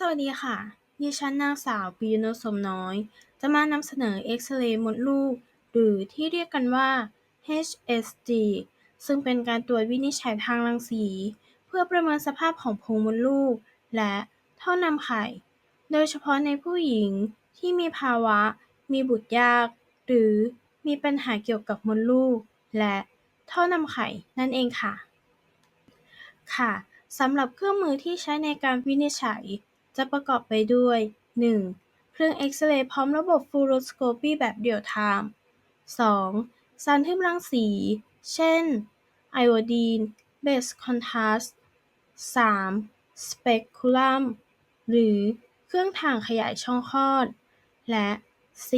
สวัสดีค่ะ ดิฉันนางสาวปียนุช สมน้อย จะมานำเสนอเอ็กซเรย์มดลูก หรือที่เรียกกันว่า HSG ซึ่งเป็นการตรวจวินิจฉัยทางรังสี เพื่อประเมินสภาพของโพรงมดลูก และท่อนำไข่ โดยเฉพาะในผู้หญิงที่มีภาวะ มีบุตรยาก หรือมีปัญหาเกี่ยวกับมดลูก และท่อนำไข่นั่นเองค่ะ ค่ะสำหรับเครื่องมือที่ใช้ในการวินิจฉัย จะประกอบไปด้วย 1. เครื่องเอ็กซเรย์พร้อมระบบฟลูโรสโคปีแบบเรียลไทม์ 2. สารทึบรังสี เช่น ไอโอดีน เบสคอนทราสต์ 3. สเปกุลัม หรือเครื่องถ่างขยายช่องคลอด และ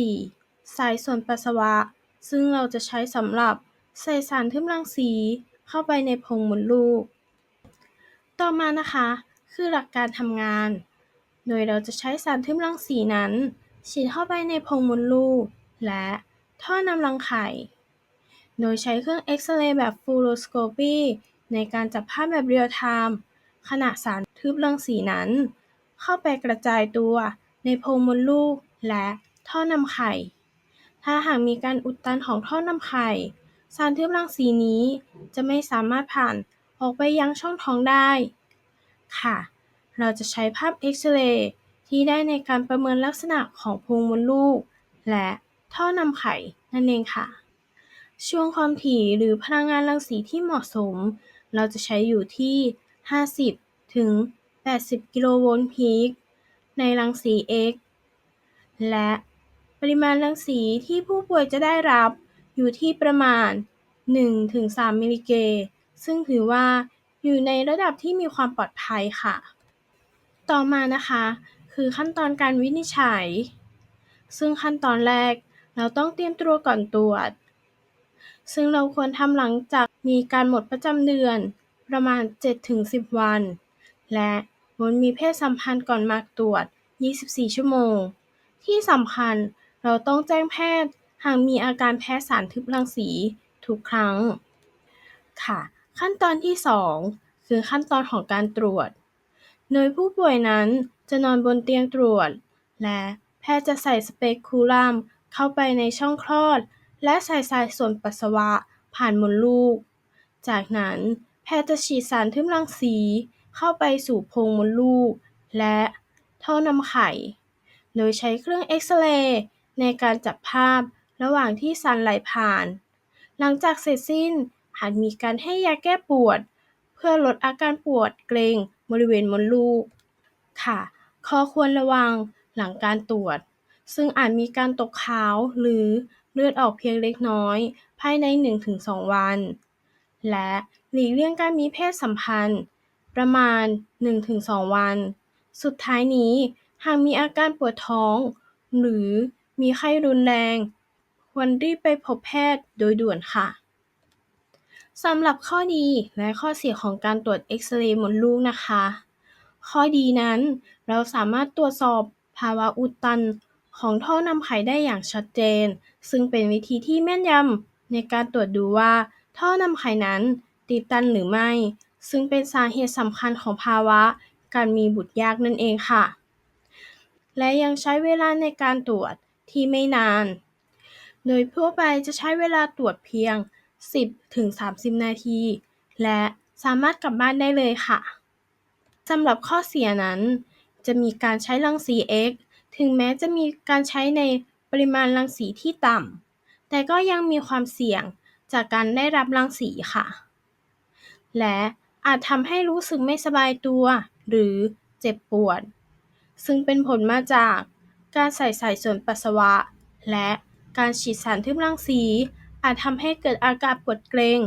4. สายส่วนปัสสาวะ ซึ่งเราจะใช้สำหรับใส่สารทึบรังสีเข้าไปในโพรงมดลูก ต่อมานะคะ คือหลักการทำงาน โดยเราจะใช้สารทึบรังสีนั้น ฉีดเข้าไปในโพรงมดลูก และท่อนำรังไข่ โดยใช้เครื่องเอ็กซเรย์แบบฟลูโรสโคปีในการจับภาพแบบเรียลไทม์ขณะสารทึบรังสีนั้น เข้าไปกระจายตัวในโพรงมดลูก และท่อนำไข่ ถ้าหากมีการอุดตันของท่อนำไข่ สารทึบรังสีนี้จะไม่สามารถผ่านออกไปยังช่องท้องได้ ค่ะ เราจะใช้ภาพเอ็กซเรย์ที่ได้ในการประเมินลักษณะของโพรงมดลูก และท่อนำไข่นั่นเองค่ะ ช่วงความถี่หรือพลังงานรังสีที่เหมาะสม เราจะใช้อยู่ที่ 50 ถึง 80 กิโลโวลต์พีคในรังสี X และปริมาณรังสีที่ผู้ป่วยจะได้รับอยู่ที่ประมาณ 1-3 มิลลิเก ซึ่งถือว่าอยู่ในระดับที่มีความปลอดภัยค่ะ ต่อมานะคะ คือขั้นตอนการวินิจฉัย ซึ่งขั้นตอนแรกเราต้องเตรียมตัวก่อนตรวจ ซึ่งเราควรทำหลังจากมีการหมดประจำเดือนประมาณ 7-10 วัน และงดมีเพศสัมพันธ์ก่อนมาตรวจ 24 ชั่วโมง ที่สำคัญเราต้องแจ้งแพทย์หากมีอาการแพ้สารทึบรังสีทุกครั้ง ค่ะ ขั้นตอนที่ 2 คือขั้นตอนของการตรวจ โดยผู้ป่วยนั้นจะนอนบนเตียงตรวจ และแพทย์จะใส่สเปกคูลัมเข้าไปในช่องคลอด และใส่สายส่วนปัสสาวะผ่านมดลูก จากนั้นแพทย์จะฉีดสารทึบรังสีเข้าไปสู่โพรงมดลูก และท่อนำไข่ โดยใช้เครื่องเอ็กซเรย์ในการจับภาพระหว่างที่สารไหลผ่าน หลังจากเสร็จสิ้นอาจมีการให้ยาแก้ปวด เพื่อลดอาการปวดเกร็ง บริเวณมดลูก ค่ะ ข้อควรระวังหลังการตรวจ ซึ่งอาจมีการตกขาวหรือเลือดออกเพียงเล็กน้อย ภายใน 1-2 วัน และหลีกเลี่ยงการมีเพศสัมพันธ์ ประมาณ 1-2 วัน สุดท้ายนี้ หากมีอาการปวดท้อง หรือมีไข้รุนแรง ควรรีบไปพบแพทย์โดยด่วนค่ะ สำหรับข้อดีและข้อเสียของการตรวจเอ็กซเรย์มดลูกนะคะ ข้อดีนั้นเราสามารถตรวจสอบภาวะอุดตันของท่อนำไข่ได้อย่างชัดเจน ซึ่งเป็นวิธีที่แม่นยำในการตรวจดูว่าท่อนำไข่นั้นตีบตันหรือไม่ ซึ่งเป็นสาเหตุสำคัญของภาวะการมีบุตรยากนั่นเองค่ะ และยังใช้เวลาในการตรวจที่ไม่นาน โดยทั่วไปจะใช้เวลาตรวจเพียง 10-30 นาที และสามารถกลับบ้านได้เลยค่ะสำหรับข้อเสียนั้น จะมีการใช้รังสี X ถึงแม้จะมีการใช้ในปริมาณรังสีที่ต่ำ แต่ก็ยังมีความเสี่ยงจากการได้รับรังสีค่ะ และอาจทำให้รู้สึกไม่สบายตัว หรือเจ็บปวด ซึ่งเป็นผลมาจากการใส่สายส่วนปัสสาวะ และการฉีดสารทึบรังสี อาจทำให้เกิดอาการปวดเกร็ง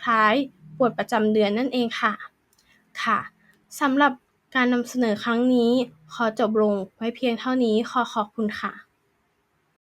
คล้ายปวดประจำเดือนนั่นเองค่ะ ค่ะสำหรับการนำเสนอครั้งนี้ ขอจบลงไว้เพียงเท่านี้ ขอขอบคุณค่ะ